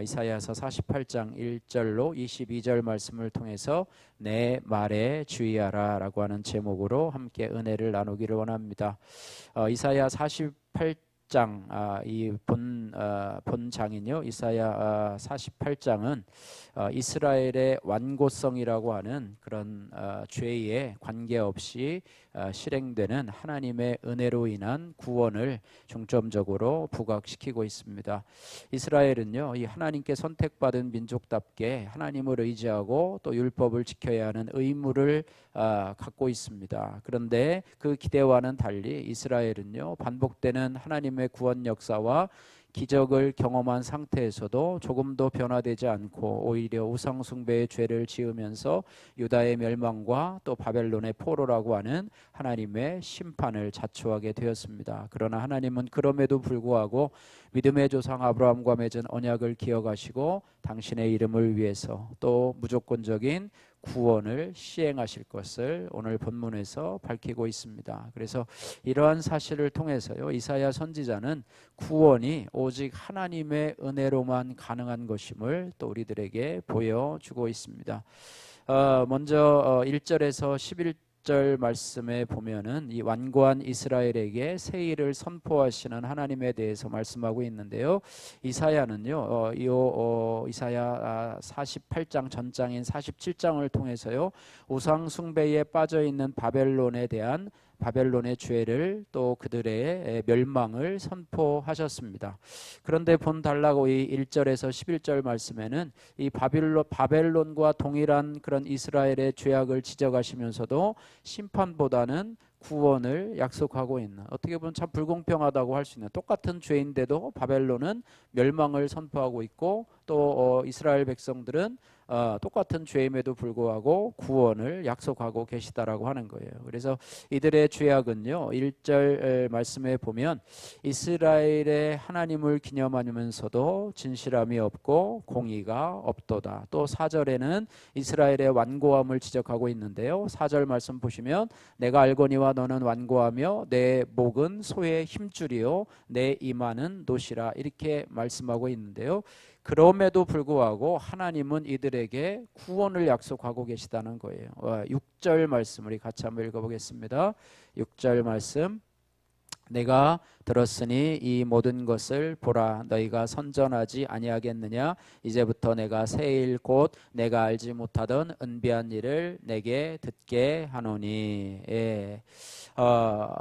어, 이사야서 48장 1절로 22절 말씀을 통해서 내 말에 주의하라라고 하는 제목으로 함께 은혜를 나누기를 원합니다. 어, 이사야 48 장, 아, 이본 아, 본장인요 이사야 아, 48장은 어, 이스라엘의 완고성이라고 하는 그런 어, 죄에 관계없이 어, 실행되는 하나님의 은혜로 인한 구원을 중점적으로 부각시키고 있습니다. 이스라엘은요 이 하나님께 선택받은 민족답게 하나님을 의지하고 또 율법을 지켜야 하는 의무를 갖고 있습니다. 그런데 그 기대와는 달리 이스라엘은요 반복되는 하나님의 구원 역사와 기적을 경험한 상태에서도 조금도 변화되지 않고 오히려 우상 숭배의 죄를 지으면서 유다의 멸망과 또 바벨론의 포로라고 하는 하나님의 심판을 자초하게 되었습니다. 그러나 하나님은 그럼에도 불구하고 믿음의 조상 아브라함과 맺은 언약을 기억하시고 당신의 이름을 위해서 또 무조건적인 구원을 시행하실 것을 오늘 본문에서 밝히고 있습니다. 그래서 이러한 사실을 통해서요. 이사야 선지자는 구원이 오직 하나님의 은혜로만 가능한 것임을 또 우리들에게 보여주고 있습니다. 어, 먼저 어, 1절에서 11 20절 말씀에 보면은 이 완고한 이스라엘에게 세일을 선포하시는 하나님에 대해서 말씀하고 있는데요. 이사야는요. 어, 이 어, 어 이사야 아, 48장 전장인 47장을 통해서요. 우상 숭배에 빠져 있는 바벨론에 대한 바벨론의 죄를 또 그들의 멸망을 선포하셨습니다. 그런데 본 달라고 이 1절에서 11절 말씀에는 이 바빌론 바벨론과 동일한 그런 이스라엘의 죄악을 지적하시면서도 심판보다는 구원을 약속하고 있는 어떻게 보면 참 불공평하다고 할 수 있는 똑같은 죄인데도 바벨론은 멸망을 선포하고 있고 또 어, 이스라엘 백성들은 어, 똑같은 죄임에도 불구하고 구원을 약속하고 계시다라고 하는 거예요. 그래서 이들의 죄악은요. 1절 말씀에 보면 이스라엘의 하나님을 기념하면서도 진실함이 없고 공의가 없도다. 또 4절에는 이스라엘의 완고함을 지적하고 있는데요. 4절 말씀 보시면 내가 알거니와 너는 완고하며 내 목은 소의 힘줄이요 내 이마는 노시라 이렇게 말씀하고 있는데요. 그럼에도 불구하고 하나님은 이들에게 구원을 약속하고 계시다는 거예요. 6절 어, 말씀 우리 같이 한번 읽어보겠습니다. 6절 말씀 내가 들었으니 이 모든 것을 보라 너희가 선전하지 아니하겠느냐 이제부터 내가 새일 곧 내가 알지 못하던 은비한 일을 내게 듣게 하노니 예. 어,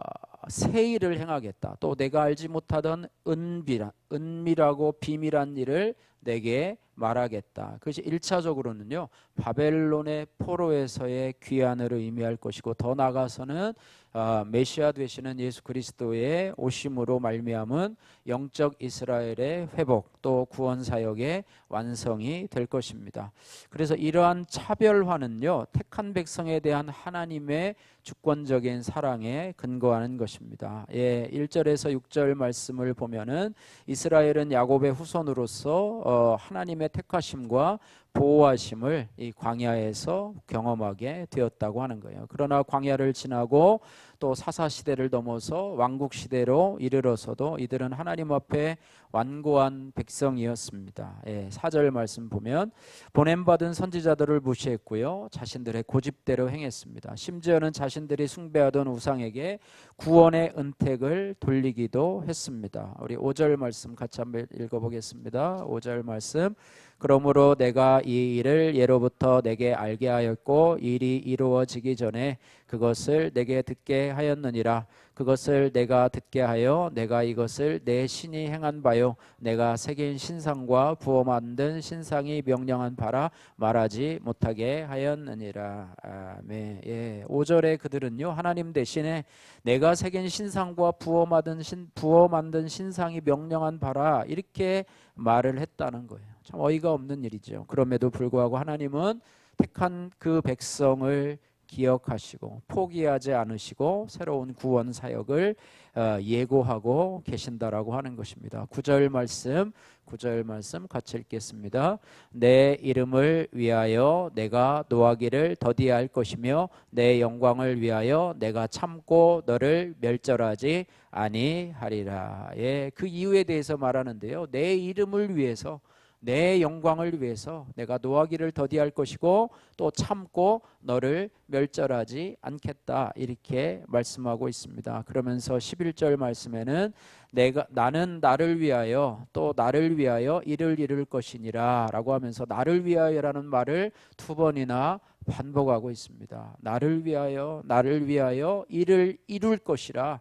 새 일을 행하겠다 또 내가 알지 못하던 은비라 은밀하고 비밀한 일을 내게 말하겠다. 그것이 1차적으로는요. 바벨론의 포로에서의 귀환을 의미할 것이고 더 나아가서는 어, 메시아 되시는 예수 그리스도의 오심으로 말미암은 영적 이스라엘의 회복 또 구원 사역의 완성이 될 것입니다. 그래서 이러한 차별화는요. 택한 백성에 대한 하나님의 주권적인 사랑에 근거하는 것입니다. 예, 1절에서 6절 말씀을 보면은 이스라엘은 야곱의 후손으로서 어, 하나님의 택하심과 보호하심을 이 광야에서 경험하게 되었다고 하는 거예요. 그러나 광야를 지나고 또 사사 시대를 넘어서 왕국 시대로 이르러서도 이들은 하나님 앞에 완고한 백성이었습니다. 예, 사절 말씀 보면 보냄 받은 선지자들을 무시했고요. 자신들의 고집대로 행했습니다. 심지어는 자신들이 숭배하던 우상에게 구원의 은택을 돌리기도 했습니다. 우리 5절 말씀 같이 한번 읽어 보겠습니다. 5절 말씀 그러므로 내가 이 일을 예로부터 내게 알게 하였고 일이 이루어지기 전에 그것을 내게 듣게 하였느니라. 그것을 내가 듣게 하여 내가 이것을 내 신이 행한 바요. 내가 새긴 신상과 부어 만든 신상이 명령한 바라 말하지 못하게 하였느니라. 아멘. 예 5절에 그들은요 하나님 대신에 내가 새긴 신상과 부어 만든 신 부어 만든 신상이 명령한 바라 이렇게 말을 했다는 거예요 참 어이가 없는 일이죠 그럼에도 불구하고 하나님은 택한 그 백성을 기억하시고 포기하지 않으시고 새로운 구원 사역을 어, 예고하고 계신다라고 하는 것입니다. 구절 말씀, 구절 말씀 같이 읽겠습니다. 내 이름을 위하여 내가 노하기를 더디할 것이며 내 영광을 위하여 내가 참고 너를 멸절하지 아니하리라. 예, 그 이유에 대해서 말하는데요. 내 이름을 위해서 내 영광을 위해서 내가 노하기를 더디할 것이고 또 참고 너를 멸절하지 않겠다 이렇게 말씀하고 있습니다. 그러면서 11절 말씀에는 내가 나는 나를 위하여 또 나를 위하여 이를 이룰 것이니라라고 하면서 나를 위하여라는 말을 두 번이나 반복하고 있습니다. 나를 위하여 나를 위하여 이를 이룰 것이라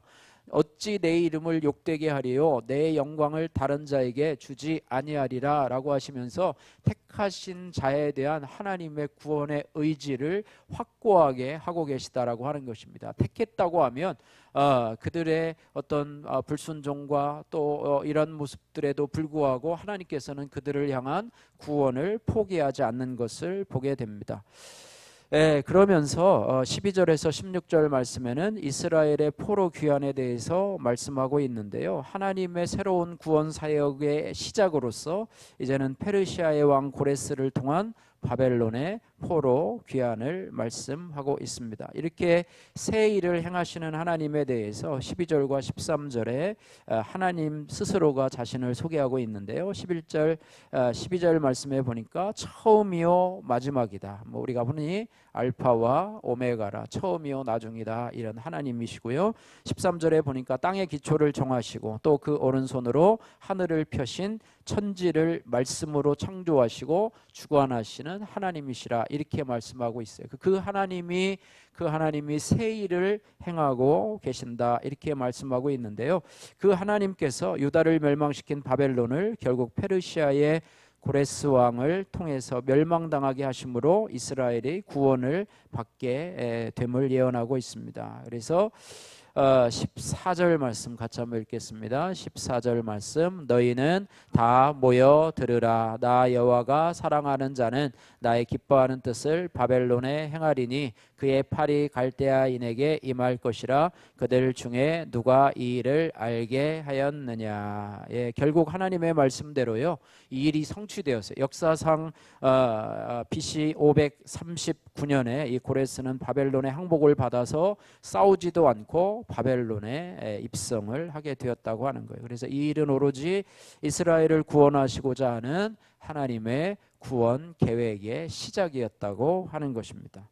어찌 내 이름을 욕되게 하리요 내 영광을 다른 자에게 주지 아니하리라라고 하시면서 택하신 자에 대한 하나님의 구원의 의지를 확고하게 하고 계시다라고 하는 것입니다. 택했다고 하면 어, 그들의 어떤 어, 불순종과 또 어, 이런 모습들에도 불구하고 하나님께서는 그들을 향한 구원을 포기하지 않는 것을 보게 됩니다. 예, 그러면서 어, 12절에서 16절 말씀에는 이스라엘의 포로 귀환에 대해서 말씀하고 있는데요. 하나님의 새로운 구원 사역의 시작으로서 이제는 페르시아의 왕 고레스를 통한 바벨론의 포로 귀환을 말씀하고 있습니다. 이렇게 새 일을 행하시는 하나님에 대해서 12절과 13절에 어, 하나님 스스로가 자신을 소개하고 있는데요. 11절 12절 어, 말씀에 보니까 처음이요 마지막이다. 뭐 우리가 흔히 알파와 오메가라 처음이요 나중이다 이런 하나님이시고요. 13절에 보니까 땅의 기초를 정하시고 또 그 오른손으로 하늘을 펴신 천지를 말씀으로 창조하시고 주관하시는 하나님이시라 이렇게 말씀하고 있어요. 그, 그 하나님이 그 하나님이 새 일을 행하고 계신다 이렇게 말씀하고 있는데요. 그 하나님께서 유다를 멸망시킨 바벨론을 결국 페르시아의 고레스 왕을 통해서 멸망당하게 하심으로 이스라엘이 구원을 받게 됨을 예언하고 있습니다. 그래서 14절 어, 말씀 같이 한번 읽겠습니다. 14절 말씀. 너희는 다 모여 들으라. 나 여호와가 사랑하는 자는 나의 기뻐하는 뜻을 바벨론에 행하리니 그의 팔이 갈대아인에게 임할 것이라. 그들 중에 누가 이 일을 알게 하였느냐? 예, 결국 하나님의 말씀대로요. 이 일이 성취되었어요. 역사상 어, BC 어, 539년에 이 고레스는 바벨론의 항복을 받아서 싸우지도 않고 바벨론에 입성을 하게 되었다고 하는 거예요. 그래서 이 일은 오로지 이스라엘을 구원하시고자 하는 하나님의 구원 계획의 시작이었다고 하는 것입니다.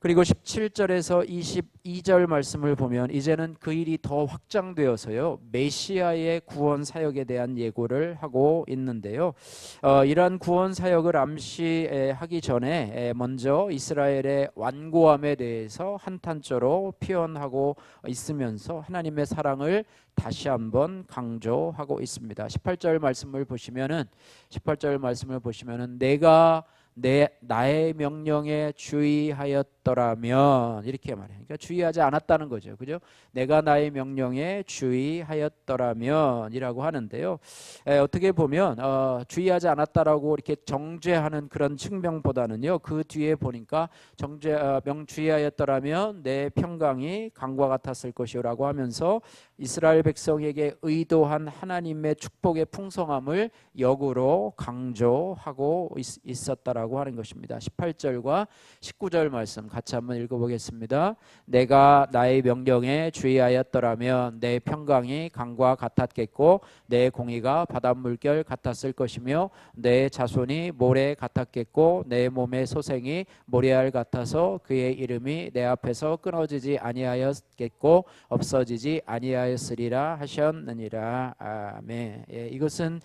그리고 17절에서 22절 말씀을 보면 이제는 그 일이 더 확장되어서요 메시아의 구원 사역에 대한 예고를 하고 있는데요. 어, 이러한 구원 사역을 암시하기 전에 먼저 이스라엘의 완고함에 대해서 한탄조로 표현하고 있으면서 하나님의 사랑을 다시 한번 강조하고 있습니다. 18절 말씀을 보시면은 18절 말씀을 보시면은 내가 내 나의 명령에 주의하였더라면 이렇게 말해요. 그러니까 주의하지 않았다는 거죠. 그죠? 내가 나의 명령에 주의하였더라면이라고 하는데요. 에, 어떻게 보면 어, 주의하지 않았다라고 이렇게 정죄하는 그런 측면보다는요. 그 뒤에 보니까 정죄 어, 명주의하였더라면 내 평강이 강과 같았을 것이라고 하면서 이스라엘 백성에게 의도한 하나님의 축복의 풍성함을 역으로 강조하고 있, 있었다 라고 하는 것입니다. 18절과 19절 말씀 같이 한번 읽어보겠습니다. 내가 나의 명령에 주의하였더라면 내 평강이 강과 같았겠고 내 공의가 바닷물결 같았을 것이며 내 자손이 모래 같았겠고 내 몸의 소생이 모래알 같아서 그의 이름이 내 앞에서 끊어지지 아니하였겠고 없어지지 아니하였 하였으리라 하셨느니라 아멘. 예, 이것은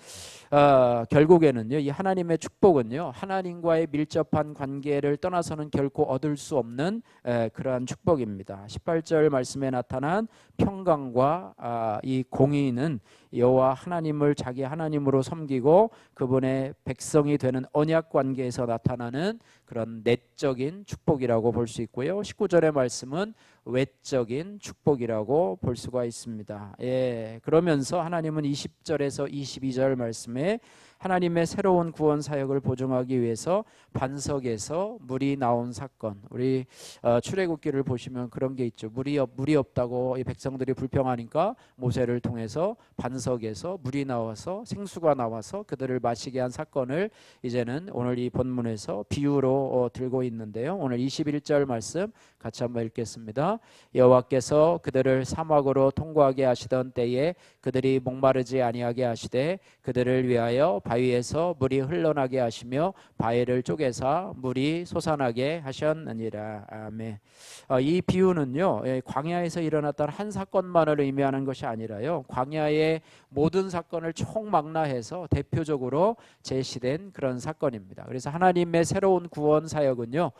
어, 결국에는요 이 하나님의 축복은요 하나님과 의 밀접한 관계를 떠나서는 결코 얻을 수 없는 에, 그러한 축복입니다. 18절 말씀에 나타난 평강과 아, 이 공의는 여호와 하나님을 자기 하나님으로 섬기고 그분의 백성이 되는 언약 관계에서 나타나는 그런 내적인 축복이라고 볼 수 있고요. 19절의 말씀은 외적인 축복이라고 볼 수가 있습니다. 예, 그러면서 하나님은 20절에서 22절 말씀에 하나님의 새로운 구원 사역을 보증하기 위해서 반석에서 물이 나온 사건. 우리 어, 출애굽기를 보시면 그런 게 있죠. 물이 없, 물이 없다고 이 백성들이 불평하니까 모세를 통해서 반석 에서 물이 나와서 생수가 나와서 그들을 마시게 한 사건을 이제는 오늘 이 본문에서 비유로 어, 들고 있는데요. 오늘 21절 말씀 같이 한번 읽겠습니다. 여호와께서 그들을 사막으로 통과하게 하시던 때에 그들이 목마르지 아니하게 하시되 그들을 위하여 바위에서 물이 흘러나게 하시며 바위를 쪼개사 물이 솟아나게 하셨느니라. 아멘. 어, 이 비유는요 예, 광야에서 일어났던 한 사건만을 의미하는 것이 아니라요 광야의 모든 사건을 총망라해서 대표적으로 제시된 그런 사건입니다. 그래서 하나님의 새로운 구원 사역은요.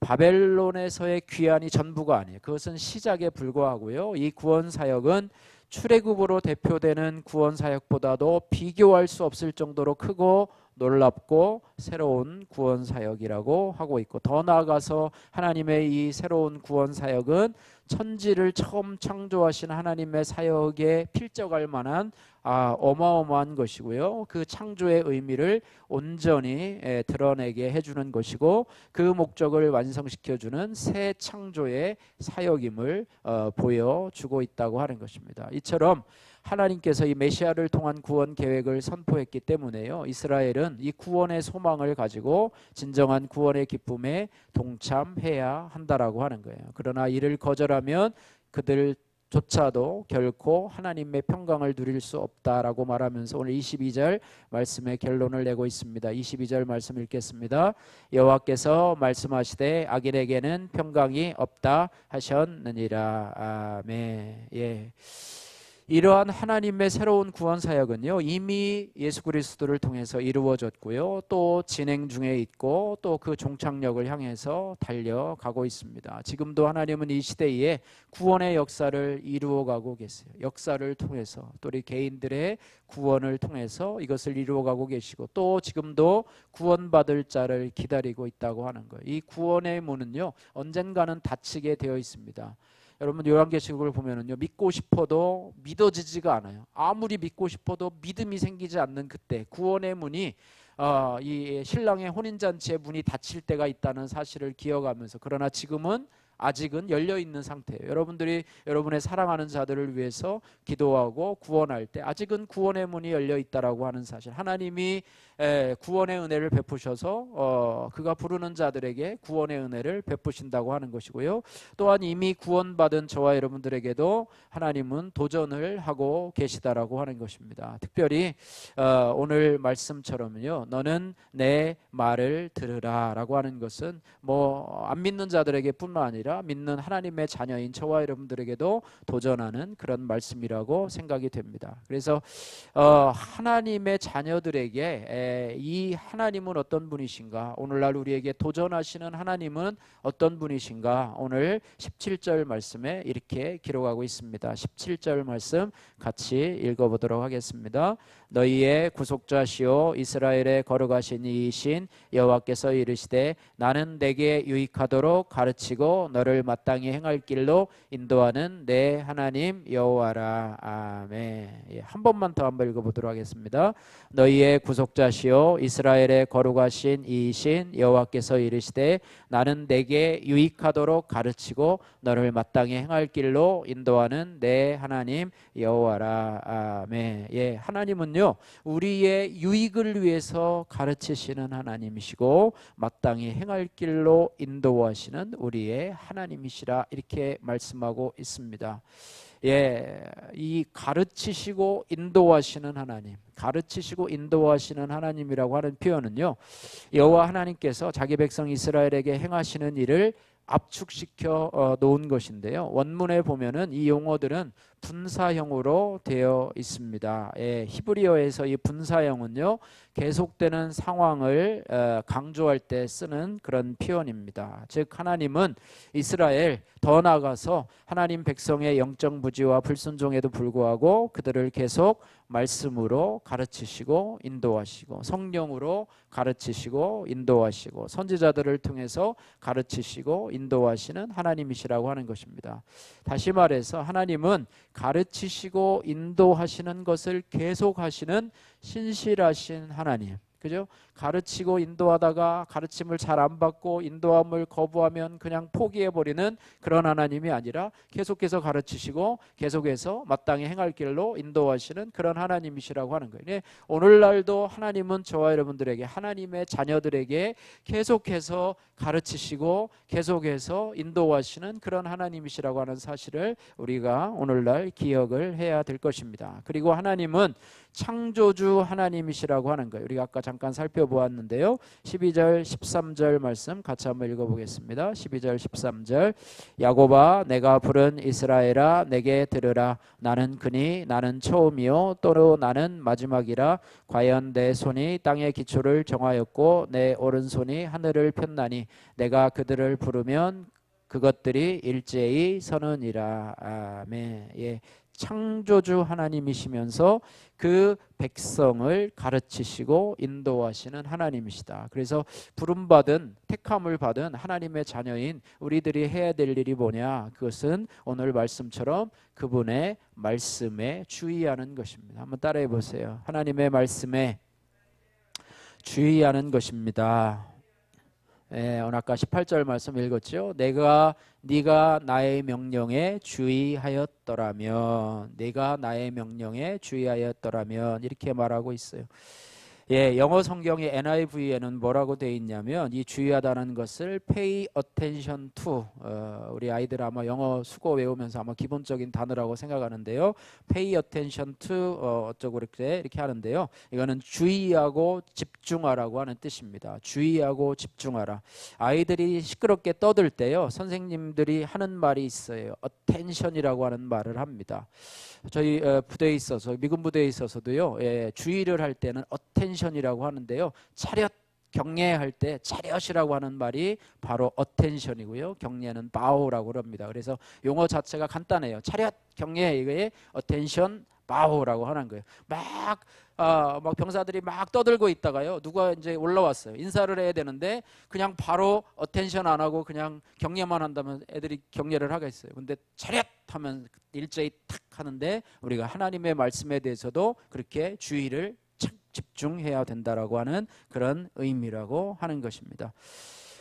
바벨론에서의 귀환이 전부가 아니에요. 그것은 시작에 불과하고요. 이 구원 사역은 출애굽으로 대표되는 구원 사역보다도 비교할 수 없을 정도로 크고 놀랍고 새로운 구원 사역이라고 하고 있고 더 나아가서 하나님의 이 새로운 구원 사역은 천지를 처음 창조하신 하나님의 사역에 필적할 만한 아, 어마어마한 것이고요. 그 창조의 의미를 온전히 에, 드러내게 해주는 것이고 그 목적을 완성시켜주는 새 창조의 사역임을 어, 보여주고 있다고 하는 것입니다. 이처럼 하나님께서 이 메시아를 통한 구원 계획을 선포했기 때문에요. 이스라엘은 이 구원의 소망을 가지고 진정한 구원의 기쁨에 동참해야 한다라고 하는 거예요. 그러나 이를 거절하면 그들 조차도 결코 하나님의 평강을 누릴 수 없다라고 말하면서 오늘 22절 말씀의 결론을 내고 있습니다. 22절 말씀 읽겠습니다. 여호와께서 말씀하시되 악인에게는 평강이 없다 하셨느니라. 아멘. 예. 이러한 하나님의 새로운 구원 사역은요 이미 예수 그리스도를 통해서 이루어졌고요 또 진행 중에 있고 또 그 종착역을 향해서 달려가고 있습니다. 지금도 하나님은 이 시대에 구원의 역사를 이루어가고 계세요. 역사를 통해서 또 우리 개인들의 구원을 통해서 이것을 이루어가고 계시고 또 지금도 구원받을 자를 기다리고 있다고 하는 거예요. 이 구원의 문은요 언젠가는 닫히게 되어 있습니다. 여러분 요한계시록을 보면은요 믿고 싶어도 믿어지지가 않아요. 아무리 믿고 싶어도 믿음이 생기지 않는 그때 구원의 문이 어, 이 신랑의 혼인 잔치의 문이 닫힐 때가 있다는 사실을 기억하면서 그러나 지금은 아직은 열려 있는 상태예요. 여러분들이 여러분의 사랑하는 자들을 위해서 기도하고 구원할 때 아직은 구원의 문이 열려 있다라고 하는 사실. 하나님이 에, 구원의 은혜를 베푸셔서 어, 그가 부르는 자들에게 구원의 은혜를 베푸신다고 하는 것이고요. 또한 이미 구원받은 저와 여러분들에게도 하나님은 도전을 하고 계시다라고 하는 것입니다. 특별히 어, 오늘 말씀처럼요. 너는 내 말을 들으라라고 하는 것은 뭐 안 믿는 자들에게뿐만 아니라 믿는 하나님의 자녀인 저와 여러분들에게도 도전하는 그런 말씀이라고 생각이 됩니다. 그래서 어, 하나님의 자녀들에게 에, 이 하나님은 어떤 분이신가? 오늘날 우리에게 도전하시는 하나님은 어떤 분이신가? 오늘 17절 말씀에 이렇게 기록하고 있습니다. 17절 말씀 같이 읽어보도록 하겠습니다. 너희의 구속자시오 이스라엘의 거룩하신 이이신 여호와께서 이르시되 나는 내게 유익하도록 가르치고 너를 마땅히 행할 길로 인도하는 내 하나님 여호와라 아멘. 예, 한 번만 더 한번 읽어보도록 하겠습니다. 너희의 구속자 시오 이스라엘의 거룩하신 이이신 여호와께서 이르시되 나는 내게 유익하도록 가르치고 너를 마땅히 행할 길로 인도하는 내 하나님 여호와라 아멘. 예, 하나님은요 우리의 유익을 위해서 가르치시는 하나님이시고 마땅히 행할 길로 인도하시는 우리의 하나님이시라 이렇게 말씀하고 있습니다. 예, 이 가르치시고 인도하시는 하나님, 가르치시고 인도하시는 하나님이라고 하는 표현은요, 여호와 하나님께서 자기 백성 이스라엘에게 행하시는 일을 압축시켜 어, 놓은 것인데요. 원문에 보면은 이 용어들은 분사형으로 되어 있습니다. 예, 히브리어에서 이 분사형은요 계속되는 상황을 어, 강조할 때 쓰는 그런 표현입니다. 즉 하나님은 이스라엘 더 나아가서 하나님 백성의 영적 부지와 불순종에도 불구하고 그들을 계속 말씀으로 가르치시고 인도하시고 성령으로 가르치시고 인도하시고 선지자들을 통해서 가르치시고 인도하시는 하나님이시라고 하는 것입니다. 다시 말해서 하나님은 가르치시고 인도하시는 것을 계속하시는 신실하신 하나님. 그죠? 가르치고 인도하다가 가르침을 잘 안 받고 인도함을 거부하면 그냥 포기해 버리는 그런 하나님이 아니라 계속해서 가르치시고 계속해서 마땅히 행할 길로 인도하시는 그런 하나님이시라고 하는 거예요. 네, 오늘날도 하나님은 저와 여러분들에게 하나님의 자녀들에게 계속해서 가르치시고 계속해서 인도하시는 그런 하나님이시라고 하는 사실을 우리가 오늘날 기억을 해야 될 것입니다. 그리고 하나님은 창조주 하나님이시라고 하는 거예요. 우리가 아까 잠깐 살펴 보았는데요. 12절 13절 말씀 같이 한번 읽어보겠습니다. 12절 13절. 야곱아 내가 부른 이스라엘아 내게 들으라. 나는 그니 나는 처음이요. 또로 나는 마지막이라. 과연 내 손이 땅의 기초를 정하였고 내 오른손이 하늘을 폈나니 내가 그들을 부르면 그것들이 일제히 서는이라. 아멘. 예 창조주 하나님이시면서 그 백성을 가르치시고 인도하시는 하나님이시다. 그래서 부름받은 택함을 받은 하나님의 자녀인 우리들이 해야 될 일이 뭐냐? 그것은 오늘 말씀처럼 그분의 말씀에 주의하는 것입니다. 한번 따라해 보세요. 하나님의 말씀에 주의하는 것입니다. 예, 오늘 아까 18절 말씀 읽었죠. 내가 네가 나의 명령에 주의하였더라면 내가 나의 명령에 주의하였더라면 이렇게 말하고 있어요. 예, 영어 성경의 NIV에는 뭐라고 돼 있냐면 이 주의하다는 것을 pay attention to 어, 우리 아이들 아마 영어 수고 외우면서 아마 기본적인 단어라고 생각하는데요. pay attention to 어, 어쩌고 이렇게 이렇게 하는데요. 이거는 주의하고 집중하라고 하는 뜻입니다. 주의하고 집중하라. 아이들이 시끄럽게 떠들 때요. 선생님들이 하는 말이 있어요. attention이라고 하는 말을 합니다. 저희 어, 부대에 있어서 미군 부대에 있어서도요. 예, 주의를 할 때는 attention 이라고 하는데요. 차렷 경례할 때 차렷이라고 하는 말이 바로 attention이고요. 경례는 bow라고 합니다. 그래서 용어 자체가 간단해요. 차렷 경례 이거에 attention bow라고 하는 거예요. 막 아, 막 병사들이 막 떠들고 있다가요. 누가 이제 올라왔어요. 인사를 해야 되는데 그냥 바로 어텐션 안 하고 그냥 경례만 한다면 애들이 경례를 하겠어요. 근데 차렷 하면 일제히 탁 하는데 우리가 하나님의 말씀에 대해서도 그렇게 주의를 집중해야 된다라고 하는 그런 의미라고 하는 것입니다.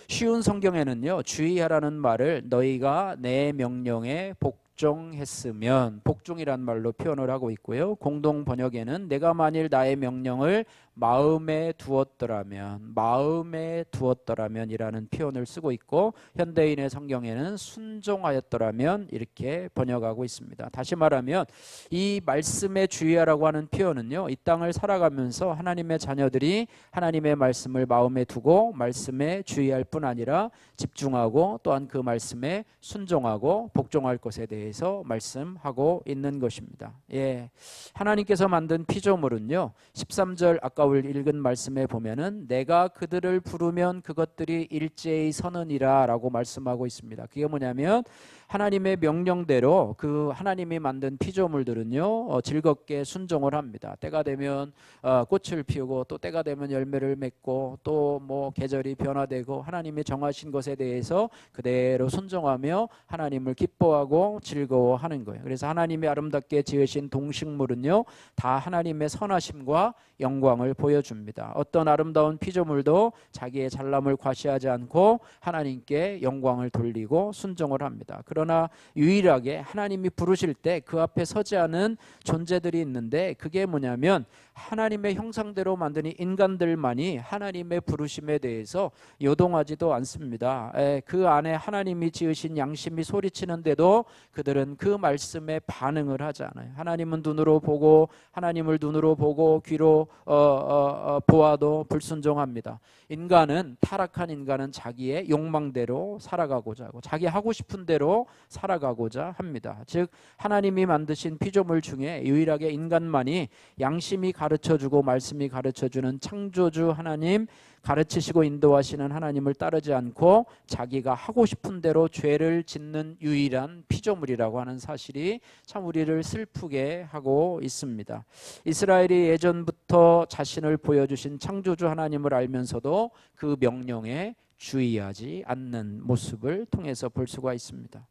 쉬운 성경에는요. 주의하라는 말을 너희가 내 명령에 복 복종했으면 복종이란 말로 표현을 하고 있고요. 공동 번역에는 내가 만일 나의 명령을 마음에 두었더라면 마음에 두었더라면이라는 표현을 쓰고 있고 현대인의 성경에는 순종하였더라면 이렇게 번역하고 있습니다. 다시 말하면 이 말씀에 주의하라고 하는 표현은요. 이 땅을 살아가면서 하나님의 자녀들이 하나님의 말씀을 마음에 두고 말씀에 주의할 뿐 아니라 집중하고 또한 그 말씀에 순종하고 복종할 것에 대해 서 말씀하고 있는 것입니다. 예. 하나님께서 만든 피조물은요. 13절 아까 아까 읽은 말씀에 보면은 내가 그들을 부르면 그것들이 일제히 서는이라라고 말씀하고 있습니다. 그게 뭐냐면 하나님의 명령대로 그 하나님이 만든 피조물들은요 어, 즐겁게 순종을 합니다. 때가 되면 어, 꽃을 피우고 또 때가 되면 열매를 맺고 또 뭐 계절이 변화되고 하나님이 정하신 것에 대해서 그대로 순종하며 하나님을 기뻐하고 즐거워하는 거예요. 그래서 하나님이 아름답게 지으신 동식물은요 다 하나님의 선하심과 영광을 보여줍니다. 어떤 아름다운 피조물도 자기의 잘남을 과시하지 않고 하나님께 영광을 돌리고 순종을 합니다. 그러나 유일하게 하나님이 부르실 때 그 앞에 서지 않은 존재들이 있는데 그게 뭐냐면 하나님의 형상대로 만든 인간들만이 하나님의 부르심에 대해서 요동하지도 않습니다. 그 안에 하나님이 지으신 양심이 소리치는데도 그 들은 그 말씀에 반응을 하지 않아요. 하나님은 눈으로 보고 하나님을 눈으로 보고 귀로 어, 어, 어, 보아도 불순종합니다. 인간은 타락한 인간은 자기의 욕망대로 살아가고자 하고 자기 하고 싶은 대로 살아가고자 합니다. 즉 하나님이 만드신 피조물 중에 유일하게 인간만이 양심이 가르쳐 주고 말씀이 가르쳐 주는 창조주 하나님 가르치시고 인도하시는 하나님을 따르지 않고 자기가 하고 싶은 대로 죄를 짓는 유일한 피조물이 라고 하는 사실이 참 우리를 슬프게 하고 있습니다. 이스라엘이 예전부터 자신을 보여주신 창조주 하나님을 알면서도 그 명령에 주의하지 않는 모습을 통해서 볼 수가 있습니다.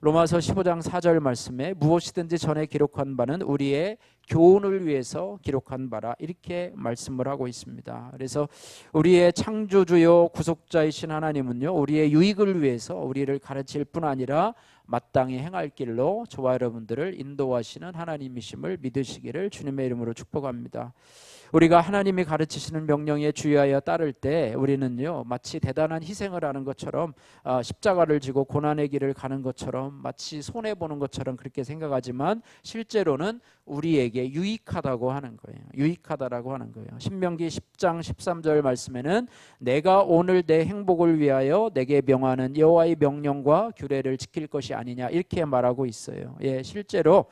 로마서 15장 4절 말씀에 무엇이든지 전에 기록한 바는 우리의 교훈을 위해서 기록한 바라 이렇게 말씀을 하고 있습니다. 그래서 우리의 창조주요 구속자이신 하나님은요 우리의 유익을 위해서 우리를 가르칠 뿐 아니라 마땅히 행할 길로 저와 여러분들을 인도하시는 하나님이심을 믿으시기를 주님의 이름으로 축복합니다. 우리가 하나님이 가르치시는 명령에 주의하여 따를 때 우리는요 마치 대단한 희생을 하는 것처럼 아, 십자가를 지고 고난의 길을 가는 것처럼 마치 손해 보는 것처럼 그렇게 생각하지만 실제로는 우리에게 유익하다고 하는 거예요. 유익하다라고 하는 거예요. 신명기 10장 13절 말씀에는 내가 오늘 내 행복을 위하여 내게 명하는 여호와의 명령과 규례를 지킬 것이 아니냐 이렇게 말하고 있어요. 예, 실제로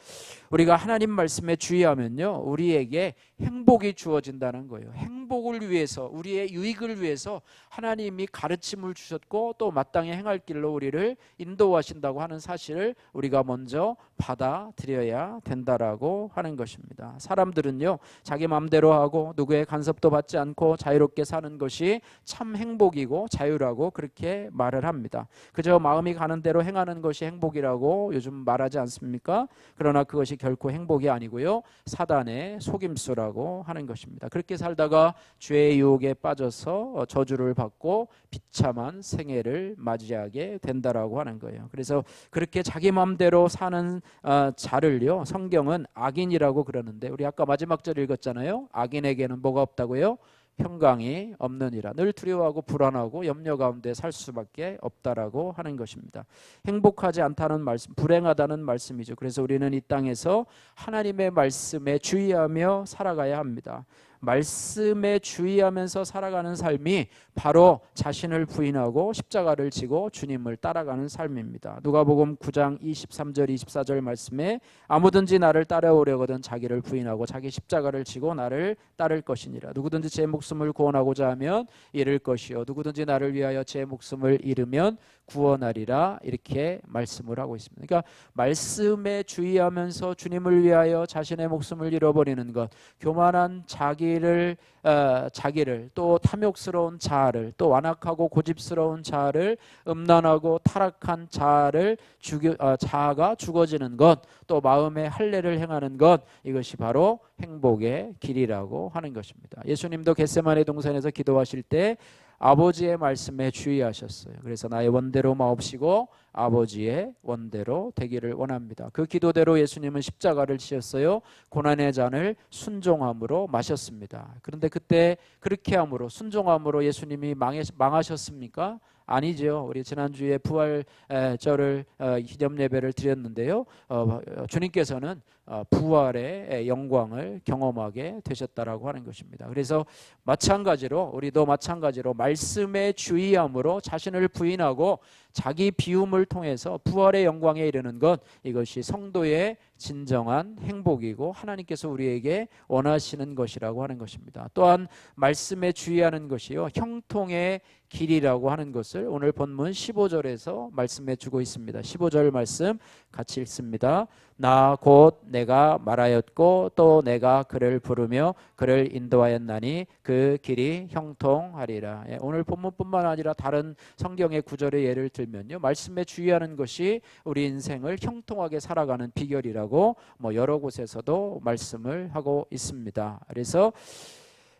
우리가 하나님 말씀에 주의하면요. 우리에게 행복이 주어진다는 거예요. 행복을 위해서 우리의 유익을 위해서 하나님이 가르침을 주셨고 또 마땅히 행할 길로 우리를 인도하신다고 하는 사실을 우리가 먼저 받아들여야 된다라고 하는 것입니다. 사람들은요. 자기 마음대로 하고 누구의 간섭도 받지 않고 자유롭게 사는 것이 참 행복이고 자유라고 그렇게 말을 합니다. 그저 마음이 가는 대로 행하는 것이 행복이라고 요즘 말하지 않습니까? 그러나 그것이 결코 행복이 아니고요. 사단의 속임수라고 하는 것입니다. 그렇게 살다가 죄의 유혹에 빠져서 저주를 받고 비참한 생애를 맞이하게 된다라고 하는 거예요. 그래서 그렇게 자기 마음대로 사는 어, 자를요. 성경은 악인이라고 그러는데 우리 아까 마지막 절 읽었잖아요. 악인에게는 뭐가 없다고요? 평강이 없느니라 늘 두려워하고 불안하고 염려 가운데 살 수밖에 없다라고 하는 것입니다. 행복하지 않다는 말씀, 불행하다는 말씀이죠. 그래서 우리는 이 땅에서 하나님의 말씀에 주의하며 살아가야 합니다. 말씀에 주의하면서 살아가는 삶이 바로 자신을 부인하고 십자가를 지고 주님을 따라가는 삶입니다. 누가복음 9장 23절 24절 말씀에 아무든지 나를 따라오려거든 자기를 부인하고 자기 십자가를 지고 나를 따를 것이니라. 누구든지 제 목숨을 구원하고자 하면 잃을 것이요 누구든지 나를 위하여 제 목숨을 잃으면 구원하리라 이렇게 말씀을 하고 있습니다. 그러니까 말씀에 주의하면서 주님을 위하여 자신의 목숨을 잃어버리는 것, 교만한 자기 를 어, 자기를 또 탐욕스러운 자아를 또 완악하고 고집스러운 자아를 음란하고 타락한 자아를 죽여 어, 자아가 죽어지는 것, 또 마음의 할례를 행하는 것 이것이 바로 행복의 길이라고 하는 것입니다. 예수님도 겟세마네 동산에서 기도하실 때 아버지의 말씀에 주의하셨어요. 그래서 나의 원대로 마옵시고 아버지의 원대로 되기를 원합니다. 그 기도대로 예수님은 십자가를 지었어요. 고난의 잔을 순종함으로 마셨습니다. 그런데 그때 그렇게 함으로 순종함으로 예수님이 망하셨습니까? 아니죠. 우리 지난주에 부활절을 어, 기념 예배를 드렸는데요. 어, 주님께서는 어, 부활의 영광을 경험하게 되셨다라고 하는 것입니다. 그래서 마찬가지로 우리도 마찬가지로 말씀에 주의함으로 자신을 부인하고 자기 비움을 통해서 부활의 영광에 이르는 것 이것이 성도의 진정한 행복이고 하나님께서 우리에게 원하시는 것이라고 하는 것입니다. 또한 말씀에 주의하는 것이요 형통의 길이라고 하는 것을 오늘 본문 15절에서 말씀해 주고 있습니다. 15절 말씀 같이 읽습니다. 나 곧 내가 말하였고 또 내가 그를 부르며 그를 인도하였나니 그 길이 형통하리라. 예, 오늘 본문뿐만 아니라 다른 성경의 구절의 예를 들면요. 말씀에 주의하는 것이 우리 인생을 형통하게 살아가는 비결이라고 뭐 여러 곳에서도 말씀을 하고 있습니다. 그래서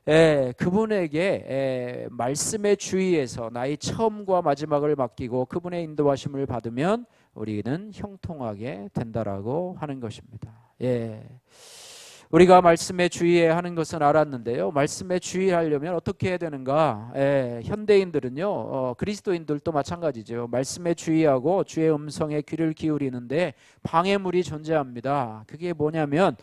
에, 그분에게 에, 말씀에 주의해서 나의 처음과 마지막을 맡기고 그분의 인도하심을 받으면 우리는 형통하게 된다라고 하는 것입니다. 예. 우리가 말씀에 주의해야 하는 것은 알았는데요. 말씀에 주의하려면 어떻게 해야 되는가? 예, 현대인들은요, 어, 그리스도인들도 마찬가지죠. 말씀에 주의하고 주의 음성에 귀를 기울이는데 방해물이 존재합니다. 그게 뭐냐면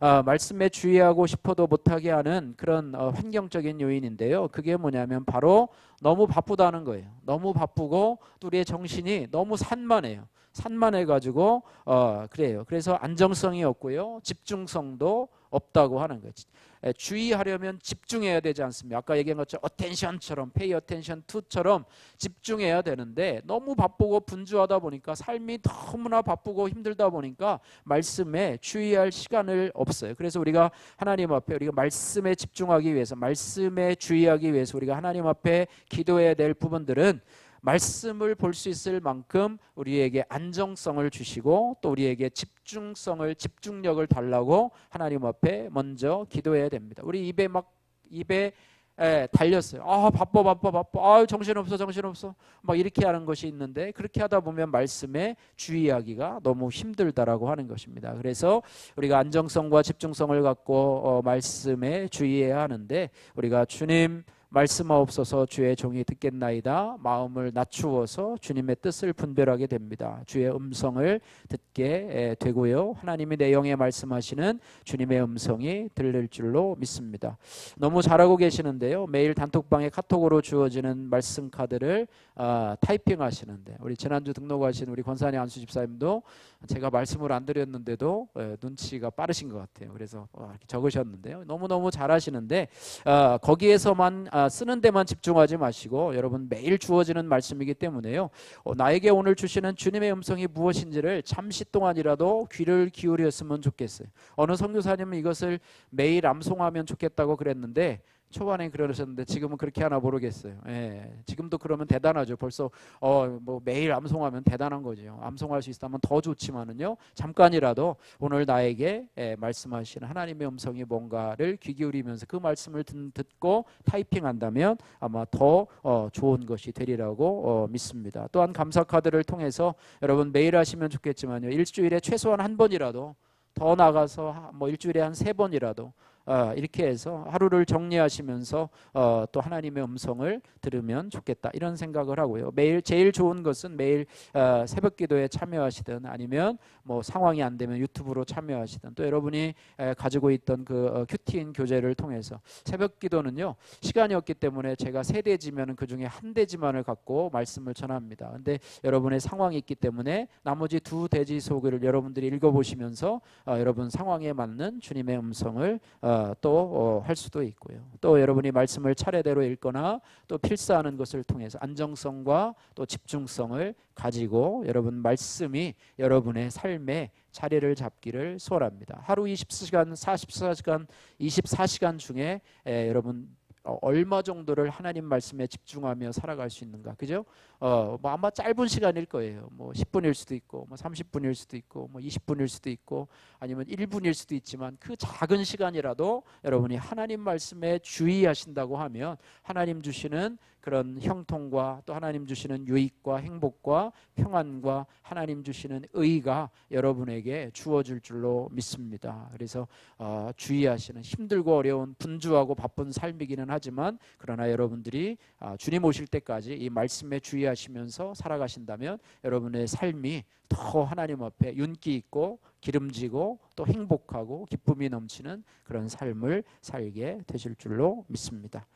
어, 말씀에 주의하고 싶어도 못하게 하는 그런 어, 환경적인 요인인데요. 그게 뭐냐면 바로 너무 바쁘다는 거예요. 너무 바쁘고 우리의 정신이 너무 산만해요. 산만해 가지고 어 그래요. 그래서 안정성이 없고요. 집중성도 없다고 하는 거지. 에, 주의하려면 집중해야 되지 않습니까? 아까 얘기한 것처럼 attention처럼 pay attention to처럼 집중해야 되는데 너무 바쁘고 분주하다 보니까 삶이 너무나 바쁘고 힘들다 보니까 말씀에 주의할 시간을 없어요. 그래서 우리가 하나님 앞에 우리가 말씀에 집중하기 위해서 말씀에 주의하기 위해서 우리가 하나님 앞에 기도해야 될 부분들은 말씀을 볼 수 있을 만큼 우리에게 안정성을 주시고 또 우리에게 집중성을 집중력을 달라고 하나님 앞에 먼저 기도해야 됩니다. 우리 입에 막 입에 에, 달렸어요. 아 바빠 바빠 바빠. 아 정신 없어 정신 없어. 막 이렇게 하는 것이 있는데 그렇게 하다 보면 말씀에 주의하기가 너무 힘들다라고 하는 것입니다. 그래서 우리가 안정성과 집중성을 갖고 어, 말씀에 주의해야 하는데 우리가 주님 말씀하옵소서 주의 종이 듣겠나이다. 마음을 낮추어서 주님의 뜻을 분별하게 됩니다. 주의 음성을 듣게 되고요. 하나님이 내 영에 말씀하시는 주님의 음성이 들릴 줄로 믿습니다. 너무 잘하고 계시는데요. 매일 단톡방에 카톡으로 주어지는 말씀 카드를 아, 타이핑하시는데 우리 지난주 등록하신 우리 권산희 안수 집사님도 제가 말씀을 안 드렸는데도 에, 눈치가 빠르신 것 같아요. 그래서 어, 이렇게 적으셨는데요. 너무너무 잘하시는데 아, 거기에서만 아, 쓰는 데만 집중하지 마시고 여러분 매일 주어지는 말씀이기 때문에요. 어, 나에게 오늘 주시는 주님의 음성이 무엇인지를 잠시 동안이라도 귀를 기울였으면 좋겠어요. 어느 선교사님은 이것을 매일 암송하면 좋겠다고 그랬는데 초반에 그러셨는데 지금은 그렇게 하나 모르겠어요. 예, 지금도 그러면 대단하죠. 벌써 어 뭐 매일 암송하면 대단한 거죠. 암송할 수 있다면 더 좋지만은요. 잠깐이라도 오늘 나에게 예, 말씀하시는 하나님의 음성이 뭔가를 귀 기울이면서 그 말씀을 듣, 고 타이핑한다면 아마 더 어, 좋은 것이 되리라고 어, 믿습니다. 또한 감사 카드를 통해서 여러분 매일 하시면 좋겠지만요. 일주일에 최소한 한 번이라도 더 나가서 뭐 일주일에 한 세 번이라도 어, 이렇게 해서 하루를 정리하시면서 어, 또 하나님의 음성을 들으면 좋겠다 이런 생각을 하고요. 매일 제일 좋은 것은 매일 어, 새벽 기도에 참여하시든 아니면 뭐 상황이 안 되면 유튜브로 참여하시든 또 여러분이 에, 가지고 있던 그 어, 큐티인 교재를 통해서 새벽 기도는요 시간이 없기 때문에 제가 세 대지면은 그 중에 한 대지만을 갖고 말씀을 전합니다. 근데 여러분의 상황이 있기 때문에 나머지 두 대지 소개를 여러분들이 읽어보시면서 어, 여러분 상황에 맞는 주님의 음성을 어, 또할 어, 수도 있고요. 또 여러분이 말씀을 차례대로 읽거나 또 필사하는 것을 통해서 안정성과 또 집중성을 가지고 여러분 말씀이 여러분의 삶에 자리를 잡기를 소원합니다. 하루 24시간, 44시간, 24시간 중에 에, 여러분 어, 얼마 정도를 하나님 말씀에 집중하며 살아갈 수 있는가 그죠? 어, 뭐 아마 짧은 시간일 거예요. 뭐 10분일 수도 있고 뭐 30분일 수도 있고 뭐 20분일 수도 있고 아니면 1분일 수도 있지만 그 작은 시간이라도 여러분이 하나님 말씀에 주의하신다고 하면 하나님 주시는 그런 형통과 또 하나님 주시는 유익과 행복과 평안과 하나님 주시는 의가 여러분에게 주어질 줄로 믿습니다. 그래서 어, 주의하시는 힘들고 어려운 분주하고 바쁜 삶이기는 하지만 그러나 여러분들이 어, 주님 오실 때까지 이 말씀에 주의하시면서 살아가신다면 여러분의 삶이 더 하나님 앞에 윤기 있고 기름지고 또 행복하고 기쁨이 넘치는 그런 삶을 살게 되실 줄로 믿습니다.